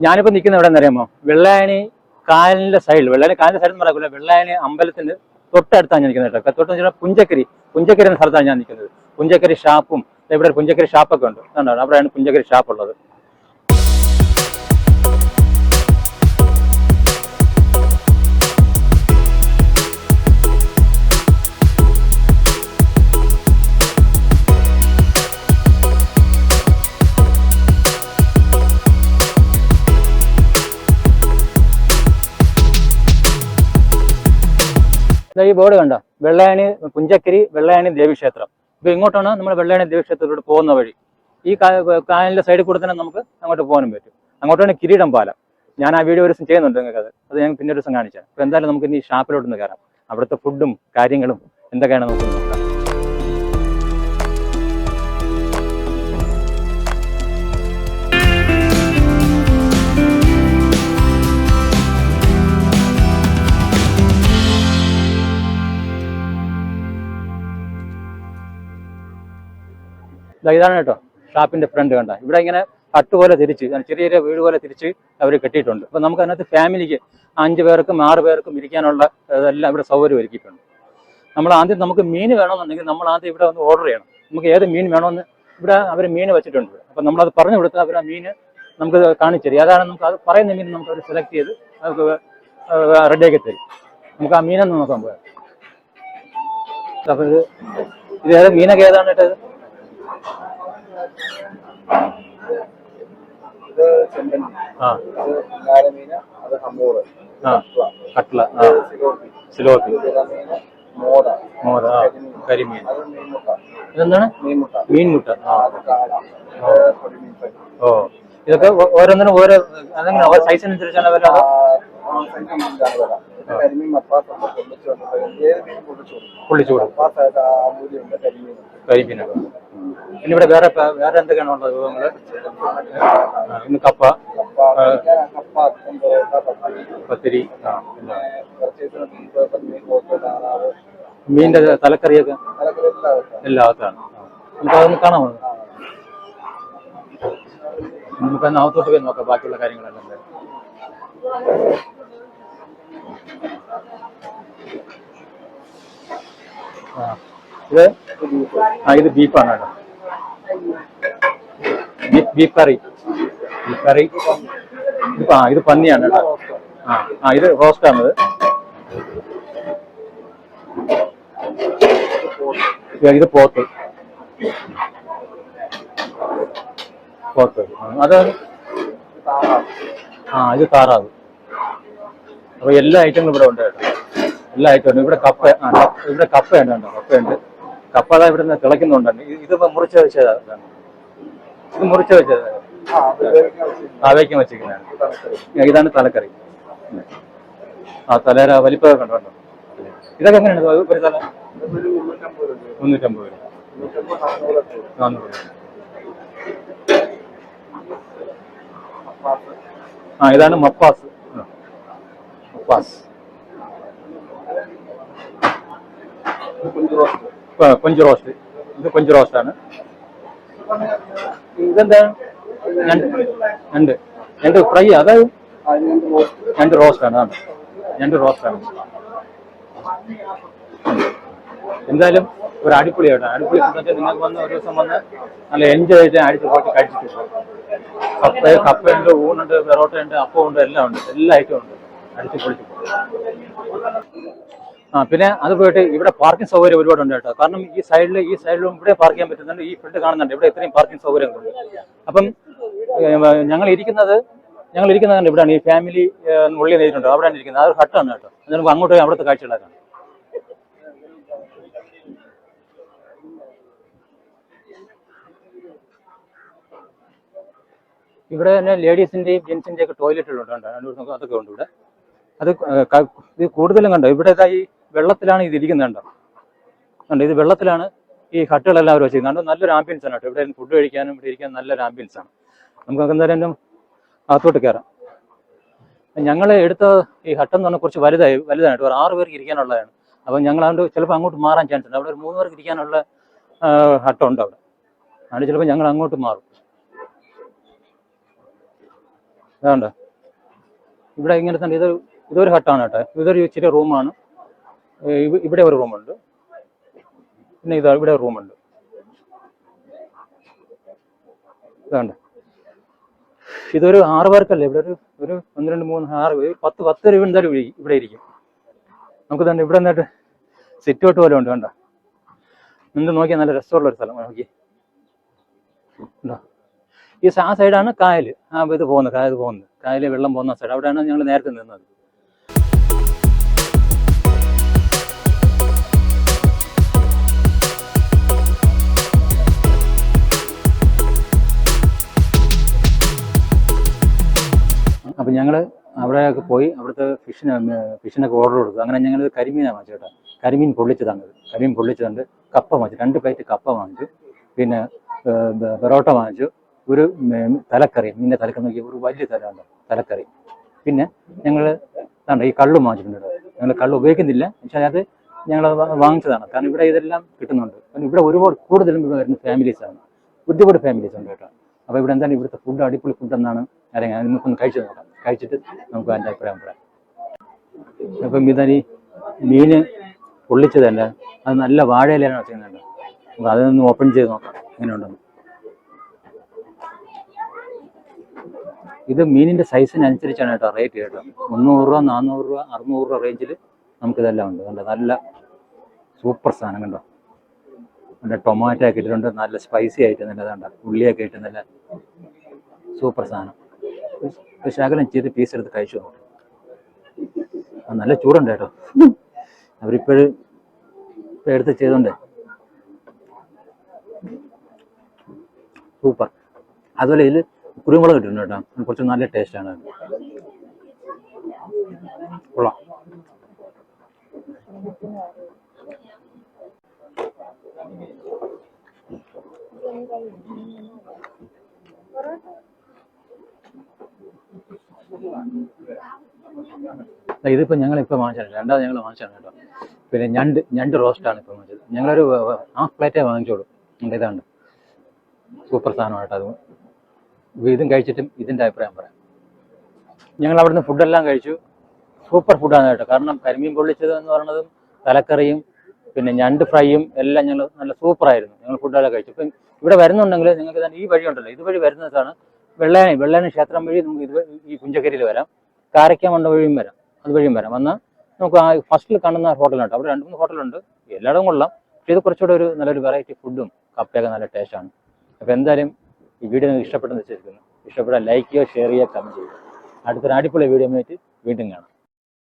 ഞാനിപ്പോ നിൽക്കുന്ന എവിടെ അറിയാമോ വെള്ളായണി കാലിന്റെ സൈഡിൽ വെള്ളായണി കാലിന്റെ സൈഡിൽ എന്ന് വെള്ളായണി അമ്പലത്തിന്റെ തൊട്ടടുത്താണ് ഞാൻ നിൽക്കുന്നത് കേട്ടോ. തൊട്ട് വെച്ചാൽ പുഞ്ചക്കരി. പുഞ്ചക്കരി എന്ന സ്ഥലത്താണ് ഞാൻ നിൽക്കുന്നത്. പുഞ്ചക്കരി ഷാപ്പും ഇവിടെ പുഞ്ചക്കരി ഷാപ്പൊക്കെ ഉണ്ട്. കണ്ടോ? അവിടെയാണ് പുഞ്ചക്കരി ഷാപ്പ് ഉള്ളത്. ഈ ബോർഡ് കണ്ടോ? വെള്ളായണി പുഞ്ചക്കരി വെള്ളായണി ദേവീക്ഷേത്രം. ഇപ്പൊ ഇങ്ങോട്ടാണ് നമ്മൾ വെള്ളായണി ദേവീക്ഷേത്രത്തിലൂടെ പോകുന്ന വഴി. ഈ കായലിന്റെ സൈഡിൽ കൂടെ തന്നെ നമുക്ക് അങ്ങോട്ട് പോകാനും പറ്റും. അങ്ങോട്ടാണ് കിരീടം പാലം. ഞാൻ ആ വീഡിയോ ഒരു ദിവസം ചെയ്യുന്നുണ്ട് നിങ്ങൾക്ക് അത് അത് ഞാൻ പിന്നെ ഒരു ദിവസം കാണിച്ചാൽ അപ്പൊ എന്തായാലും നമുക്ക് ഇനി ഷാപ്പിലോട്ടൊന്ന് കയറാം. അവിടുത്തെ ഫുഡും കാര്യങ്ങളും എന്തൊക്കെയാണ് നമുക്ക് നോക്കാം. ഇതാണ് കേട്ടോ ഷാപ്പിന്റെ ഫ്രണ്ട് കണ്ട. ഇവിടെ ഇങ്ങനെ കട്ട് പോലെ തിരിച്ച് ചെറിയ ചെറിയ വീട് പോലെ തിരിച്ച് അവർ കെട്ടിയിട്ടുണ്ട്. അപ്പൊ നമുക്ക് അതിനകത്ത് ഫാമിലിക്ക് അഞ്ച് പേർക്കും ആറ് പേർക്കും ഇരിക്കാനുള്ള ഇതെല്ലാം ഇവിടെ സൗകര്യം ഒരുക്കിയിട്ടുണ്ട്. നമ്മൾ ആദ്യം നമുക്ക് മീൻ വേണമെന്നുണ്ടെങ്കിൽ നമ്മൾ ആദ്യം ഇവിടെ ഒന്ന് ഓർഡർ ചെയ്യണം. നമുക്ക് ഏത് മീൻ വേണമെന്ന് ഇവിടെ അവർ മീൻ വെച്ചിട്ടുണ്ട്. അപ്പൊ നമ്മളത് പറഞ്ഞു കൊടുത്താൽ അവർ ആ മീൻ നമുക്ക് കാണിച്ചു തരും. അതാണ് നമുക്ക് അത് പറയുന്ന മീൻ നമുക്ക് അവർ സെലക്ട് ചെയ്ത് നമുക്ക് റെഡിയാക്കി തരും. നമുക്ക് ആ മീനൊന്ന് നോക്കാൻ പോയാൽ അപ്പൊ ഇത് ഇത് ഏത് മീനൊക്കെ ഏതാണ് ഇട്ടത് ഇത് ചെമ്പൻ ആ. ഇത് നാരമീന് അത് ഹമ്മൂറ് ആ. കട്ട്ല ആ. സിലോപ്പി സിലോപ്പി തിരമീന് മോത മോര ആ. കരിമീൻ. അത് മീൻമുട്ട. ഇതെന്താണ്? മീൻമുട്ട. മീൻമുട്ട. ആ. അത് കാട പൊടിമീൻ ഓ. ഇതൊക്കെ ഓരോന്നിനും ഓരോ അതെങ്ങനെ സൈസ് സൈസിനനുസരിച്ചാണ് വില അതോ? കരിമീൻ കരിമീനൊക്കെ. പിന്നെ ഇവിടെ വേറെ വേറെ എന്തൊക്കെയാണ് ഉള്ളത് വിഭവങ്ങൾ ഇന്ന് കപ്പ പത്തിരി മീനിന്റെ തലക്കറിയൊക്കെ എല്ലാം അകത്താണ്. നമുക്ക് അതൊന്ന് കാണാമോ? നമുക്ക് അന്ന് അകത്തോട്ട് പോയി നോക്കാം ബാക്കിയുള്ള കാര്യങ്ങളെല്ലാം. ഇത്? ആ ഇത് ബീഫാണ് കേട്ടോ. ബീഫ് കറി ബീഫ് കറി ആ ഇത് പന്നിയാണ് കേട്ടോ. ആ ആ ഇത് റോസ്റ്റാണിത്. ഇത് പോത്ത്. പോത്ത്. അത് ആ ഇത് താറാവ്. അപ്പൊ എല്ലാ ഐറ്റങ്ങളും ഇവിടെ ഉണ്ട് കേട്ടോ. എല്ലാ ഐറ്റവും ഇവിടെ കപ്പ ഇവിടെ കപ്പയുണ്ട് കേട്ടോ. കപ്പയുണ്ട്. കപ്പ ഇവിടെ നിന്ന് തിളയ്ക്കുന്നുണ്ട് ഇത് മുറിച്ച് വെച്ചതാ. ഇതാണ്. ഇത് മുറിച്ച് വെച്ചത്. ആ. ആവേക്കം വെച്ചിരിക്കുന്നതാണ് ഇതാണ് തലക്കറി. ആ തലേര വലിപ്പമൊക്കെ കണ്ടോ കണ്ടോ? ഇതൊക്കെ എങ്ങനെയാണ് ഒരു തല മുന്നൂറ്റമ്പത് രൂപ. നാന്നൂറ് ആ ഇതാണ് മപ്പാസ്. മപ്പാസ്. കൊഞ്ച് റോസ്റ്റ്. ഇത് കൊഞ്ച് റോസ്റ്റാണ്. ഇതെന്താ? രണ്ട്. രണ്ട്. ഫ്രൈ അതായത് രണ്ട് റോസ്റ്റ് ആണ് റോസ്റ്റാണ് റോസ്റ്റ് ആണ്. എന്തായാലും ഒരു അടിപൊളിയായിട്ട് അടിപൊളി ഫുഡൊക്കെ നിങ്ങൾക്ക് വന്ന് ഒരു ദിവസം വന്ന് നല്ല എൻജോയ് ചെയ്ത് അടിച്ച് പോയിട്ട് കഴിച്ചിട്ട്. കപ്പ കപ്പയുണ്ട് ഊണുണ്ട് പെറോട്ടയുണ്ട് അപ്പമുണ്ട് എല്ലാം ഉണ്ട്. എല്ലാ ഐറ്റവും ഉണ്ട്. അടിച്ച് പൊളിച്ച്. ആ പിന്നെ അത് പോയിട്ട് ഇവിടെ പാർക്കിംഗ് സൗകര്യം ഒരുപാട് ഒരുപാടുണ്ട് കേട്ടോ. കാരണം ഈ സൈഡിൽ ഈ സൈഡിലും ഇവിടെ പാർക്ക് ചെയ്യാൻ പറ്റുന്നുണ്ട്. ഈ ഫ്രണ്ട് കാണുന്നുണ്ട്. ഇവിടെ ഇത്രയും പാർക്കിംഗ് സൗകര്യങ്ങളുണ്ട്. അപ്പം ഞങ്ങൾ ഇരിക്കുന്നത് ഞങ്ങൾ ഇരിക്കുന്നത് കണ്ട് ഇവിടെയാണ്. ഈ ഫാമിലി ഉള്ളിൽ നേരിട്ടുണ്ട് അവിടെയാണ് ഇരിക്കുന്നത്. അതൊരു ഹട്ടാണ് കേട്ടോ. നമുക്ക് അങ്ങോട്ട് പോയി അവിടുത്തെ കാഴ്ചകളാക്കാം ഇവിടെ തന്നെ ലേഡീസിന്റെയും ജെന്റ്സിന്റെയും ഒക്കെ ടോയ്ലറ്റുകളുണ്ട് അതൊക്കെ ഉണ്ട് ഇവിടെ. അത് ഇത് കൂടുതലും കണ്ടോ? ഇവിടെ ഈ വെള്ളത്തിലാണ് ഇതിരിക്കുന്നത് കണ്ടോ? കണ്ടോ ഇത് വെള്ളത്തിലാണ് ഈ ഹട്ടുകളെല്ലാം അവർ വെച്ചിരിക്കുന്നത്. കണ്ടോ നല്ലൊരു ആംബിയൻസ് ആണ് കേട്ടോ. ഇവിടെ ഫുഡ് കഴിക്കാനും ഇവിടെ ഇരിക്കാനും നല്ലൊരു ആംബിയൻസ് ആണ്. നമുക്ക് എന്തായാലും അകത്തോട്ട് കയറാം. ഞങ്ങൾ എടുത്ത ഈ ഹട്ടെന്ന് പറഞ്ഞാൽ കുറച്ച് വലുതായി വലുതാണ് ഒരു ആറ് പേർക്ക് ഇരിക്കാനുള്ളതാണ്. അപ്പം ഞങ്ങൾ അതുകൊണ്ട് ചിലപ്പോൾ അങ്ങോട്ട് മാറാൻ ചാൻസ് ഉണ്ട്. അവിടെ ഒരു മൂന്ന് പേർക്ക് ഇരിക്കാനുള്ള ഹട്ടുണ്ട് അവിടെ. അതുകൊണ്ട് ചിലപ്പോൾ ഞങ്ങൾ അങ്ങോട്ട് മാറും. അതുകൊണ്ട് ഇവിടെ ഇങ്ങനെ തന്നെ ഇത് ഇതൊരു ഹട്ടാണ് കേട്ടോ. ഇതൊരു ഇച്ചിരി റൂമാണ് ഇവിടെ ഒരു റൂമുണ്ട് പിന്നെ ഇതാ ഇവിടെ ഒരു റൂമുണ്ട് ഇതാണ്ട്. ഇതൊരു ആറ് പേർക്കല്ലേ? ഇവിടെ ഒരു ഒരു ഒന്ന് രണ്ട് മൂന്ന് ആറ് പത്ത് പത്ത് രൂപ എന്തായാലും ഇവിടെ- ഇരിക്കും. നമുക്ക് തന്നെ ഇവിടെ നിന്നിട്ട് സിറ്റ് ഔട്ട് പോലെ ഉണ്ട് കണ്ട? നിന്ന് നോക്കിയാൽ നല്ല രസമുള്ള ഒരു സ്ഥലം നോക്കി ഈ ആ സൈഡാണ് കായൽ ആ ഇത് പോകുന്നത് കായൽ പോകുന്നത്. കായൽ വെള്ളം പോകുന്ന സൈഡ് അവിടെയാണ് ഞങ്ങൾ നേരത്തെ നിന്നത്. അപ്പം ഞങ്ങൾ അവിടെയൊക്കെ പോയി അവിടുത്തെ ഫിഷിന് ഫിഷിനൊക്കെ ഓർഡർ കൊടുത്തു. അങ്ങനെ ഞങ്ങൾ കരിമീനാണ് കേട്ടോ. കരിമീൻ പൊള്ളിച്ചതാണ് തന്നത് കരിമീൻ പൊള്ളിച്ചതുണ്ട് കപ്പ വാങ്ങിച്ചു. രണ്ട് പ്ലേറ്റ് കപ്പ വാങ്ങിച്ചു. പിന്നെ പെറോട്ട വാങ്ങിച്ചു. ഒരു തലക്കറി. മീനിന്റെ തലക്കറി നോക്കി ഒരു വലിയ തലമുണ്ട് തലക്കറി. പിന്നെ ഞങ്ങൾ ഇതാണ്ട് ഈ കള്ളും വാങ്ങിച്ചിട്ടുണ്ട് ഞങ്ങൾ കള്ള് ഉപയോഗിക്കുന്നില്ല. പക്ഷേ അത് ഞങ്ങൾ വാങ്ങിച്ചതാണ്. കാരണം ഇവിടെ ഇതെല്ലാം കിട്ടുന്നുണ്ട്. കാരണം ഇവിടെ ഒരുപാട് കൂടുതലും വരുന്ന ഫാമിലീസാണ് ഒരുപാട് ഫാമിലീസ് ഉണ്ട് കേട്ടോ. അപ്പോൾ ഇവിടെ എന്താണ് ഇവിടുത്തെ ഫുഡ് അടിപൊളി ഫുഡ് എന്നാണ് അറിയാം നമുക്കൊന്ന് കഴിച്ചു നോക്കാം. കഴിച്ചിട്ട് നമുക്ക് അതിന്റെ അഭിപ്രായം പറയാം. അപ്പം ഇതായി മീൻ പൊള്ളിച്ചതല്ല അത് നല്ല വാഴയിലാണ് ചെയ്യുന്നുണ്ട് നമുക്ക് അതൊന്ന് ഓപ്പൺ ചെയ്ത് നോക്കാം. എങ്ങനെ ഉണ്ടെന്ന്. ഇത് മീനിന്റെ സൈസിനനുസരിച്ചാണ് കേട്ടോ റേറ്റ് കേട്ടോ. മുന്നൂറ് രൂപ നാനൂറ് രൂപ അറുന്നൂറ് രൂപ റേഞ്ചിൽ നമുക്കിതെല്ലാം ഉണ്ട്. കണ്ടോ? നല്ല സൂപ്പർ സാധനം കണ്ടോ? നല്ല ടൊമാറ്റോ ഒക്കെ ഇട്ടിട്ടുണ്ട്. നല്ല സ്പൈസി ആയിട്ട് നല്ല ഉള്ളിയൊക്കെ ഇട്ട് നല്ല സൂപ്പർ സാധനം. ശകലം ചെയ്ത് പീസ് എടുത്ത് കഴിച്ചു നോക്കും. നല്ല ചൂടുണ്ട് കേട്ടോ. അവരിപ്പോഴും എടുത്ത് ചെയ്തോണ്ടേ. സൂപ്പർ അതുപോലെ ഇതിൽ കുരുമുളക് ഇട്ടിട്ടുണ്ട് കേട്ടോ. കുറച്ച് നല്ല ടേസ്റ്റാണ് കൊള്ളാം. ഞങ്ങൾ ഇപ്പൊ വാങ്ങിച്ചാണ് രണ്ടാമത് ഞങ്ങൾ വാങ്ങിച്ചാണ് കേട്ടോ. പിന്നെ ഞണ്ട് ഞണ്ട് റോസ്റ്റാണ് ഇപ്പൊ വാങ്ങിച്ചത്. ഞങ്ങളൊരു ഹാഫ് പ്ലേറ്റേ വാങ്ങിച്ചോളൂ. ഇതാണ്ട്. സൂപ്പർ സാധനമാണ് കേട്ടോ അത്. ഇതും കഴിച്ചിട്ടും ഇതിന്റെ അഭിപ്രായം പറയാം. ഞങ്ങൾ അവിടുന്ന് ഫുഡെല്ലാം കഴിച്ചു. സൂപ്പർ ഫുഡാണ് കേട്ടോ. കാരണം കരിമീൻ പൊള്ളിച്ചത് എന്ന് പറയുന്നതും തലക്കറിയും പിന്നെ ഞണ്ട് ഫ്രൈയും എല്ലാം ഞങ്ങൾ നല്ല സൂപ്പറായിരുന്നു. ഞങ്ങൾ ഫുഡെല്ലാം കഴിച്ചു. ഇപ്പം ഇവിടെ വരുന്നുണ്ടെങ്കിൽ നിങ്ങൾക്ക് തന്നെ ഈ വഴിയുണ്ടല്ലോ. ഇതുവഴി വരുന്നതാണ് വെള്ളായണി വെള്ളായണി ക്ഷേത്രം വഴി നമുക്ക് ഇത് ഈ കുഞ്ചക്കരിയിൽ വരാം. കാരക്കാമണ്ട വഴിയും വരാം. അതുവഴിയും വരാം. വന്നാൽ നമുക്ക് ആ ഫസ്റ്റിൽ കാണുന്ന ഹോട്ടലുണ്ട്. അവിടെ രണ്ട് മൂന്ന് ഹോട്ടലുണ്ട്. എല്ലായിടവും കൊള്ളാം. പക്ഷേ ഇത് കുറച്ചുകൂടെ ഒരു നല്ലൊരു വെറൈറ്റി ഫുഡും കപ്പയൊക്കെ നല്ല ടേസ്റ്റാണ് അപ്പോൾ എന്തായാലും ഈ വീഡിയോ നിങ്ങൾക്ക് ഇഷ്ടപ്പെട്ടെന്ന് വെച്ചിരിക്കുന്നു ഇഷ്ടപ്പെട്ടാൽ ലൈക്ക് ചെയ്യുക ഷെയർ ചെയ്യുക കമന്റ് ചെയ്യുക. അടുത്തൊരു അടിപൊളി വീഡിയോ ആയിട്ട് വീണ്ടും കാണാം.